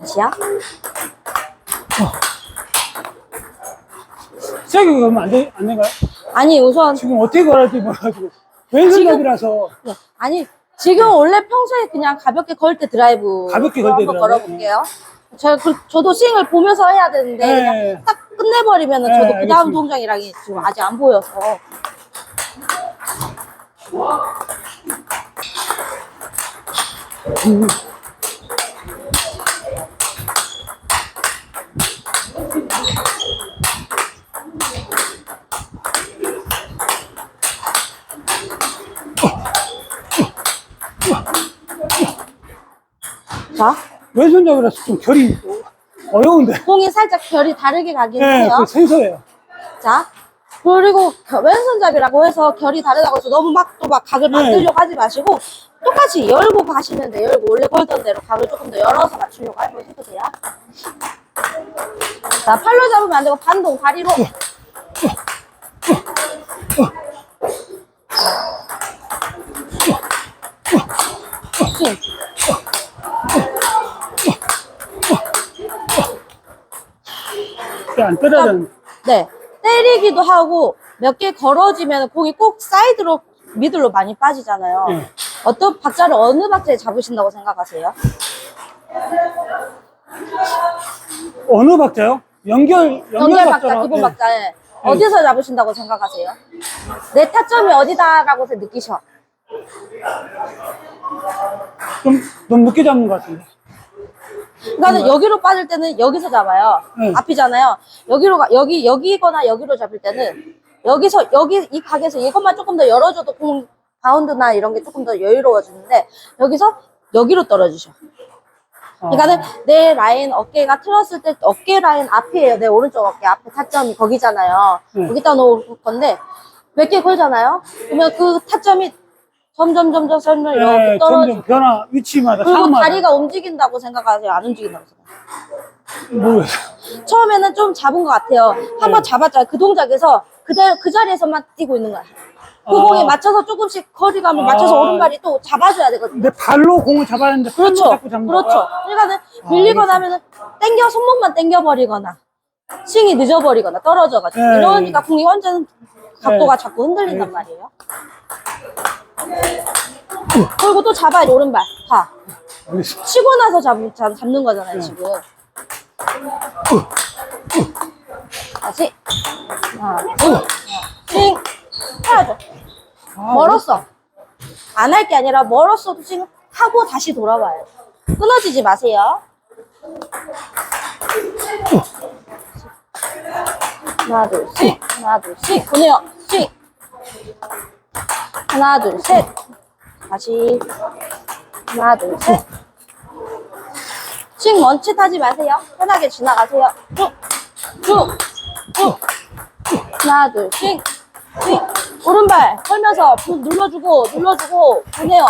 다시요. 세게 가면 안, 돼, 안 될까요? 아니, 우선 지금 어떻게 걸을지 몰라가지고. 왼손잡이라서 네. 아니, 지금 원래 평소에 그냥 가볍게 걸 때 드라이브. 가볍게 걸때 한번 드라이브? 걸어볼게요. 저, 그, 저도 스윙을 보면서 해야 되는데, 네. 그냥 딱 끝내버리면 은 네, 저도 그 다음 알겠습니다. 동작이랑이 지금 아직 안 보여서. 자, 왼손잡이라서 좀 결이 어려운데. 공이 살짝 결이 다르게 가긴 네, 해요. 그 생소해요. 자, 그리고 겨- 왼손잡이라고 해서 결이 다르다고 해서 너무 막 또 막 각을 네. 만들려고 하지 마시고 똑같이 열고 가시면 돼요. 열고 원래 걸던 대로 각을 조금 더 열어서 맞추려고 한번 해보세요. 자, 팔로 잡으면 안 되고 반동 다리로. 스 안 때려야 되는. 네. 때리기도 하고 몇 개 걸어지면 공이 꼭 사이드로 미들로 많이 빠지잖아요. 네. 어떤 박자를 어느 박자에 잡으신다고 생각하세요? 어느 박자요? 연결, 연결, 연결 박자, 박자로- 기본 네. 박자에 어디서 잡으신다고 생각하세요? 내 타점이 어디다라고 느끼셔. 좀 너무 늦게 잡는 것 같은데. 그러니까 여기로 빠질 때는 여기서 잡아요. 네. 앞이잖아요. 여기로 가, 여기 여기거나 여기로 잡을 때는 여기서 여기 이 각에서 이것만 조금 더 열어줘도 공 바운드나 이런 게 조금 더 여유로워지는데 여기서 여기로 떨어지셔. 그러니까는 내 라인 어깨가 틀었을 때 어깨 라인 앞이에요. 내 오른쪽 어깨 앞에 타점이 거기잖아요. 네. 여기다 놓을 건데 몇 개 걸잖아요. 그러면 그 타점이 점점 점점 점점 이렇게 네, 떨어지고 점점 변화, 위치마다, 그리고 상황마다. 다리가 움직인다고 생각하세요? 안 움직인다고 생각하세요? 모르겠어요. 처음에는 좀 잡은 것 같아요. 한 번 잡았잖아요. 그 동작에서 그대로 그 자리에서만 뛰고 있는 거야. 그 아. 공에 맞춰서 조금씩 거리감을 아. 맞춰서 오른발이 또 잡아줘야 되거든요. 내 발로 공을 잡아야 팔로 그렇죠. 자꾸 잡는 그렇죠. 거야? 그러니까는 밀리거나 알겠습니다. 하면은 땡겨 손목만 땡겨 버리거나 스윙이 늦어 버리거나 떨어져 가지고 네. 이러니까 공이 완전 각도가 네. 자꾸 흔들린단 말이에요. 그리고 또 잡아야지 오른발. 봐. 치고 나서 잡, 잡, 잡는 네. 거잖아요, 지금. 다시. 하나, 둘, 하나, 스윙. 해야죠. 아, 멀었어. 안 할 게 아니라 멀었어도 지금 하고 다시 돌아와요. 끊어지지 마세요. 하나, 둘, 셋. 하나, 둘, 셋. 보내요. 스윙. 하나, 둘, 셋. 다시. 하나, 둘, 셋. 스윙 멈칫 하지 마세요. 편하게 지나가세요. 쭉, 쭉, 쭉. 하나, 둘, 스윙. 스윙. 오른발 걸면서 부- 눌러주고, 눌러주고, 보내요.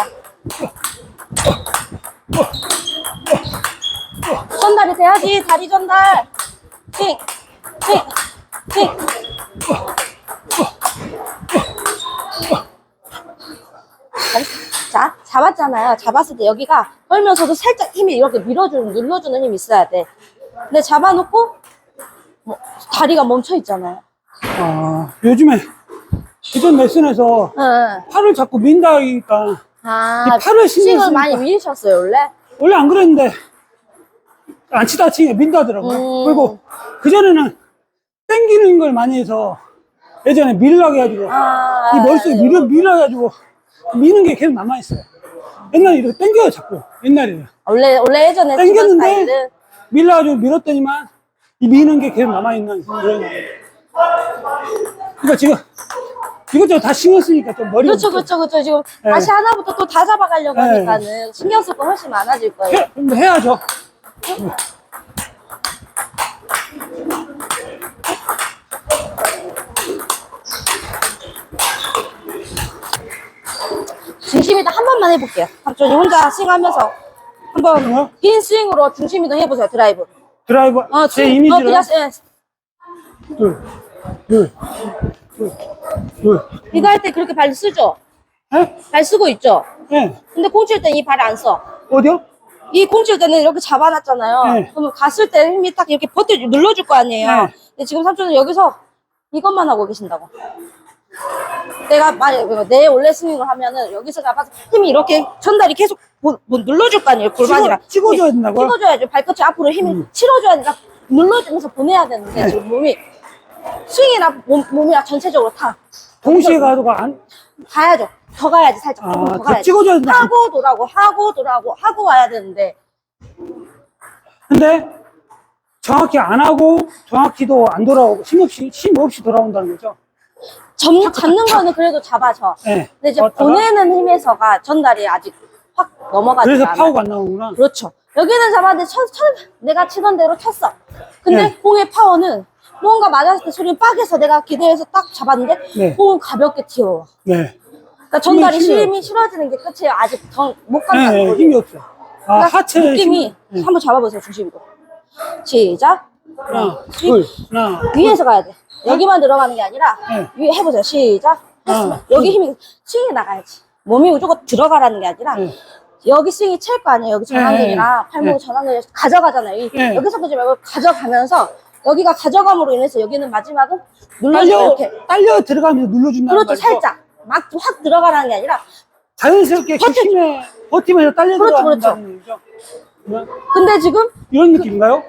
전달이 돼야지. 다리 전달. 스윙, 스윙. 자, 잡았잖아요. 잡았을 때 여기가 걸면서도 살짝 힘이 이렇게 밀어주는, 눌러주는 힘이 있어야 돼. 근데 잡아놓고, 뭐, 다리가 멈춰 있잖아요. 아, 요즘에 기존 레슨에서 응. 팔을 자꾸 민다 니까 아, 이 팔을 신경 스윙을 쓰니까. 많이 밀으셨어요, 원래? 원래 안 그랬는데 안 치다 치게 민다더라고요. 음. 그리고 그전에는 땡기는 걸 많이 해서 예전에 밀라고 해가지고 아, 이 머릿속에 네. 밀어, 밀어가지고 미는 게 계속 남아있어요. 옛날에 이렇게 땡겨요, 자꾸. 옛날에는. 원래, 원래 예전에 치던 땡겼는데 스타일은 밀어가지고 밀었더니만 이 미는 게 계속 남아있는 그런. 그러니까 지금 이것저것 다 신경 쓰니까 좀 머리가 그렇죠, 그렇죠, 그렇죠. 지금 네. 다시 하나부터 또 다 잡아가려고 네. 하니까는 신경 쓸 거 훨씬 많아질 거예요. 해, 좀 해야죠. 중심이도 한 번만 해볼게요. 박준이 혼자 스윙하면서 한번 어? 빈 스윙으로 중심이도 해보세요, 드라이브. 드라이버 어, 제 어, 이미지를 그냥, 예. 둘, 둘, 둘, 둘. 이거 할 때 그렇게 발 쓰죠? 예? 발 쓰고 있죠? 예. 근데 공 칠때이발 안 써. 어디요? 이 공 칠 때는 이렇게 잡아놨잖아요. 네. 그러면 갔을 때 힘이 딱 이렇게 버텨 눌러줄 거 아니에요. 네. 근데 지금 삼촌은 여기서 이것만 하고 계신다고. 내가 만약 내 원래 스윙을 하면은 여기서 잡아서 힘이 이렇게 전달이 계속 뭐, 뭐 눌러줄 거 아니에요. 골반이랑. 찍어, 찍어줘야 된다고요? 찍어줘야죠. 발끝이 앞으로 힘이 음. 실어줘야 되니까 눌러주면서 보내야 되는데 네. 지금 몸이 스윙이랑 몸, 몸이랑 전체적으로 다 동시에 가도 안, 가야죠. 더 가야지 살짝 아, 조금 더더 가야지. 찍어줘야 된다. 하고 돌아고 하고 돌아고 하고 와야 되는데 근데 정확히 안 하고 정확히도 안 돌아오고 힘 없이 힘 없이 돌아온다는 거죠. 점, 잡는 거는 그래도 잡아져. 네. 근데 이제 왔다가 보내는 힘에서가 전달이 아직 확 넘어가지 그래서 않아요. 파워가 안 나오는구나. 그렇죠. 여기는 잡았는데 쳤, 쳤, 내가 치던 대로 쳤어. 근데 네. 공의 파워는 뭔가 맞았을 때 소리 빡해서 내가 기대해서 딱 잡았는데 네. 공은 가볍게 튀어와. 네. 그러니까 전달이 힘이 힘이 실어지는 게 끝이에요. 아직 더 못 네, 간다는 네, 거죠. 힘이 없어. 아, 그러니까 하체 느낌이 힘- 네. 한번 잡아보세요. 중심으로. 시작. 하나, 위- 둘, 하나, 위에서 가야 돼. 여기만 들어가는 게 아니라 네. 위에 해보세요. 시작. 했으면 아, 여기 힘이 스윙이 나가야지. 몸이 무조건 들어가라는 게 아니라 네. 여기 스윙이 찰거 아니에요. 여기 전완근이랑 네. 팔목 네. 전완근이 가져가잖아요. 이- 네. 여기서 그지 말고 가져가면서 여기가 가져감으로 인해서 여기는 마지막은 눌러주고 이렇게 딸려 들어가면서 눌러준다는 그렇죠. 살짝 막 확 들어가라는 게 아니라 자연스럽게 그 버텨. 힘에 버티면서 딸려 그렇죠, 들어간다는 얘기죠. 그냥 근데 지금 이런 느낌인가요?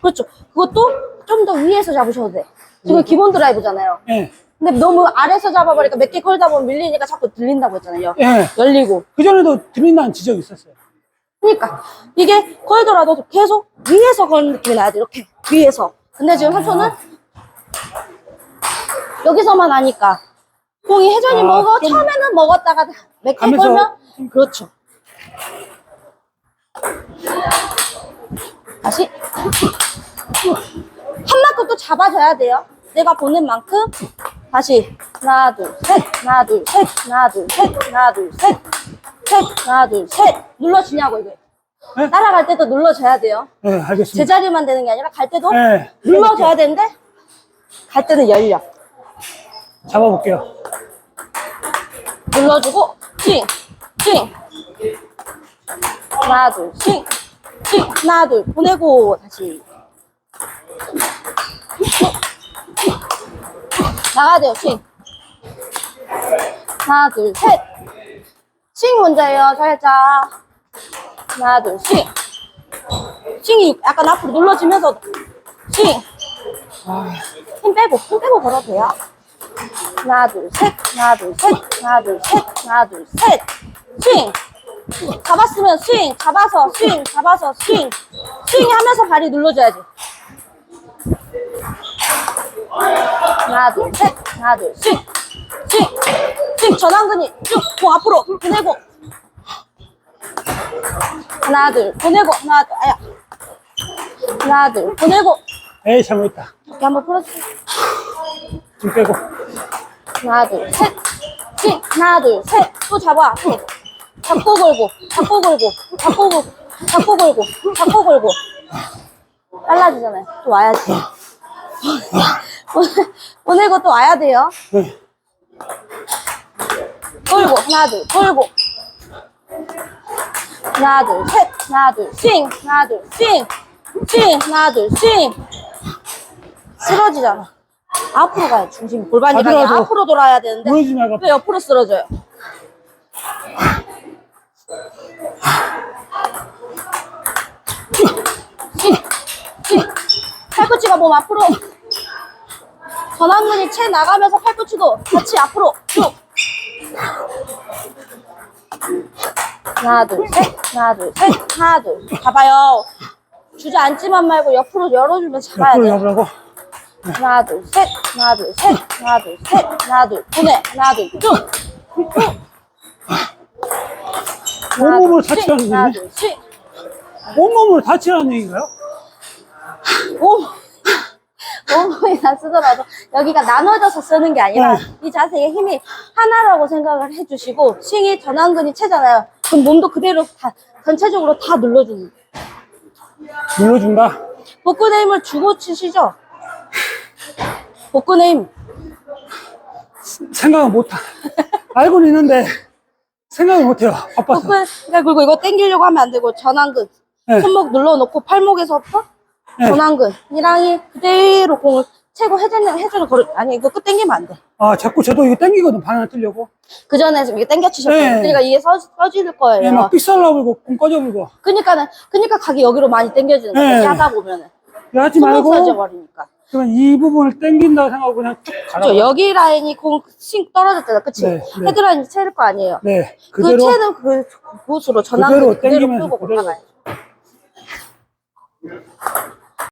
그렇죠. 그것도 좀 더 위에서 잡으셔도 돼. 지금 네. 기본 드라이브잖아요. 예. 근데 너무 아래서 잡아버리니까 몇 개 걸다 보면 밀리니까 자꾸 들린다고 했잖아요. 예. 열리고. 그전에도 들린다는 지적이 있었어요. 그러니까 이게 걸더라도 계속 위에서 거는 느낌이 나야 돼. 이렇게 위에서. 근데 지금 삼촌은 여기서만 하니까 공이 회전이 아, 먹어 좀- 처음에는 먹었다가 몇 개 가면서- 걸면 그렇죠. 다시 한 만큼 또 잡아줘야 돼요. 내가 보는 만큼 다시 하나 둘셋 하나 둘셋 하나 둘셋 하나 둘셋 셋 하나 둘셋 눌러주냐고 이게 네? 따라갈 때도 눌러줘야 돼요. 예, 알겠습니다. 제자리만 되는 게 아니라 갈 때도 예. 눌러줘야 되는데 갈 때는 열려. 잡아볼게요. 눌러주고 칭, 칭 하나 둘 칭, 칭 하나 둘 보내고 다시 나가야 돼요 칭 하나 둘셋칭 먼저예요 살짝. 하나 둘칭 칭이 약간 앞으로 눌러지면서 칭힘 빼고 힘 빼고 걸어도 돼요. 하나 둘 셋. 하나 둘 셋. 하나 둘 셋. 하나 둘 셋. 스윙 잡았으면 스윙 잡아서 스윙 잡아서 스윙 스윙 하면서 발이 눌러줘야지 하나 둘셋 하나 둘 스윙 스윙 스윙 전완근이 쭉공 앞으로 보내고 하나 둘 보내고 하나 둘 아야 하나 둘 보내고 에이, 잘못했다. 이렇게 한번 풀어주세요 좀 빼고. 하나 둘 셋. 칭 하나 둘 셋. 또 잡아. 또. 잡고 걸고. 잡고 걸고. 잡고 걸고. 잡고 걸고. 잡고 걸고. 빨라지잖아요. 또 와야지. 보내- 보내고 또 와야 돼요. 네. 돌고 하나 둘 돌고. 하나 둘 셋. 하나 둘 스윙. 하나 둘 스윙. 스윙. 하나 둘 스윙. 쓰러지잖아. 앞으로 가요. 중심 골반이 가야 앞으로 돌아야 되는데 무너지지 말고. 왜 옆으로 쓰러져요? 팔꿈치가 몸 앞으로 전완근이 채 나가면서 팔꿈치도 같이 앞으로. 쭉. 하나 둘셋. 하나 둘셋. 하나 둘. 잡아요. 주저앉지만 말고 옆으로 열어주면서 잡아야 옆으로 돼요. 잡으라고. 하나 둘 셋. 하나 둘 셋. 하나 둘 셋. 하나 둘 보내. 하나 둘쭉. 온몸으로 다치라는 하나. 둘씩 온몸으로 다치라는 얘기인가요? 오 쓰더라도 여기가 나눠져서 쓰는 게 아니라 네. 이 자세의 힘이 하나라고 생각을 해주시고 스윙이 전완근이 채잖아요 그럼 몸도 그대로 다 전체적으로 다 눌러주는 눌러준다. 복근의 힘을 주고 치시죠 복근의 힘 생각은 못하. 알고는 있는데 생각을 못해요. 바빠서. 그, 그러니까 그리고 이거 당기려고 하면 안 되고 전완근 네. 손목 눌러놓고 팔목에서부터 네. 전완근 이랑 이 그대로 공을 채고 회전을 회전을 걸어 아니 이거 끝 당기면 안 돼. 아, 자꾸 저도 이거 땡기거든, 방향 뜨려고. 그 전에 지금 이게 당겨 치셨어요. 네. 그러니까 이게 서, 서질 거예요. 예, 막 삑살나 불고, 공 꺼져불고. 그러니까는 그러니까 각이 여기로 많이 당겨지는 거예요. 네. 하다 보면은 이거 하지 말고, 버리니까. 그러면 이 부분을 땡긴다고 생각하고 그냥 쭉 가라. 그렇죠. 여기 라인이 공싱 떨어졌잖아, 그치? 네, 네. 헤드라인이 채일 거 아니에요. 네, 그 그대로. 채는 그 곳으로 전환 그대로 그대로 그대로. 올라가요.